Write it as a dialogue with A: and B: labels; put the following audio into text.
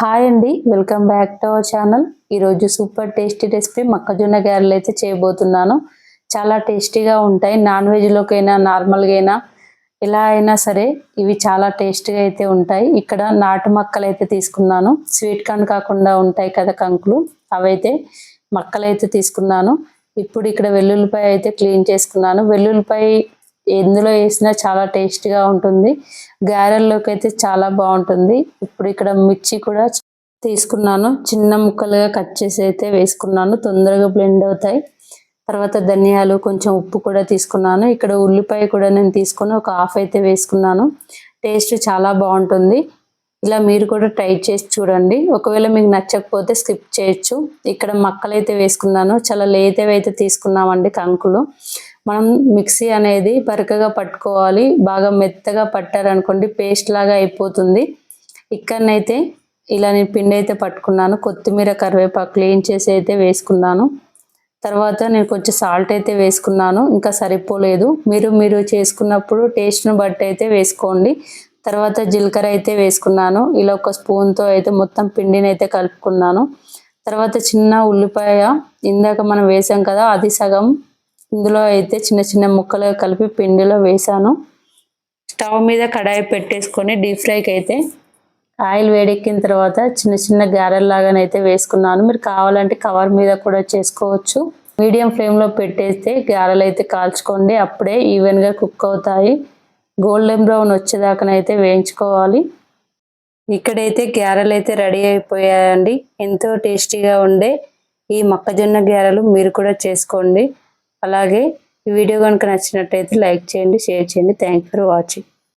A: Hi అండి welcome back to our channel. ఈరోజు super tasty recipe మొక్కజొన్న గారెలు అయితే చేయబోతున్నాను. చాలా టేస్టీగా ఉంటాయి నాన్ వెజ్లోకైనా నార్మల్గా అయినా ఎలా అయినా సరే ఇవి చాలా టేస్టీగా అయితే ఉంటాయి. ఇక్కడ నాటు మక్కలు అయితే తీసుకున్నాను. స్వీట్ కార్న్ కాకుండా ఉంటాయి కదా కంకులు అవైతే మక్కలు అయితే తీసుకున్నాను. ఇప్పుడు ఇక్కడ వెల్లుల్లిపాయ అయితే క్లీన్ చేసుకున్నాను. వెల్లుల్లిపాయ ఎందులో వేసినా చాలా టేస్ట్గా ఉంటుంది. గారెల్లోకి అయితే చాలా బాగుంటుంది. ఇప్పుడు ఇక్కడ మిర్చి కూడా తీసుకున్నాను. చిన్న ముక్కలుగా కట్ చేసి అయితే వేసుకున్నాను. తొందరగా బ్లెండ్ అవుతాయి. తర్వాత ధనియాలు కొంచెం ఉప్పు కూడా తీసుకున్నాను. ఇక్కడ ఉల్లిపాయ కూడా నేను తీసుకుని ఒక హాఫ్ అయితే వేసుకున్నాను. టేస్ట్ చాలా బాగుంటుంది. ఇలా మీరు కూడా ట్రై చేసి చూడండి. ఒకవేళ మీకు నచ్చకపోతే స్కిప్ చేయొచ్చు. ఇక్కడ మక్కలు అయితే వేసుకున్నాను. చాలా లేతవి అయితే తీసుకున్నామండి కంకులు. మనం మిక్సీ అనేది బరకగా పట్టుకోవాలి. బాగా మెత్తగా పట్టారనుకోండి పేస్ట్ లాగా అయిపోతుంది. ఇక్కడనైతే ఇలా నేను పిండి అయితే పట్టుకున్నాను. కొత్తిమీర కరివేపాకు క్లీన్ చేసి అయితే వేసుకున్నాను. తర్వాత నేను కొంచెం సాల్ట్ అయితే వేసుకున్నాను. ఇంకా సరిపోలేదు. మీరు మీరు చేసుకున్నప్పుడు టేస్ట్ను బట్టి అయితే వేసుకోండి. తర్వాత జీలకర్ర అయితే వేసుకున్నాను. ఇలా ఒక స్పూన్తో అయితే మొత్తం పిండిని అయితే కలుపుకున్నాను. తర్వాత చిన్న ఉల్లిపాయ ఇందాక మనం వేసాం కదా అది సగం ఇందులో అయితే చిన్న చిన్న ముక్కలు కలిపి పిండిలో వేసాను. స్టవ్ మీద కడాయి పెట్టేసుకొని డీప్ ఫ్రైకి అయితే ఆయిల్ వేడెక్కిన తర్వాత చిన్న చిన్న గారెల్లాగానైతే వేసుకున్నాను. మీరు కావాలంటే కవర్ మీద కూడా చేసుకోవచ్చు. మీడియం ఫ్లేమ్లో పెట్టేస్తే గారెలు అయితే కాల్చుకోండి. అప్పుడే ఈవెన్గా కుక్ అవుతాయి. గోల్డెన్ బ్రౌన్ వచ్చేదాకానైతే వేయించుకోవాలి. ఇక్కడైతే గ్యారెలు అయితే రెడీ అయిపోయాయండి. ఎంతో టేస్టీగా ఉండే ఈ మొక్కజొన్న గ్యారెలు మీరు కూడా చేసుకోండి. అలాగే ఈ వీడియో కనుక నచ్చినట్టయితే లైక్ చేయండి షేర్ చేయండి. Thank for watching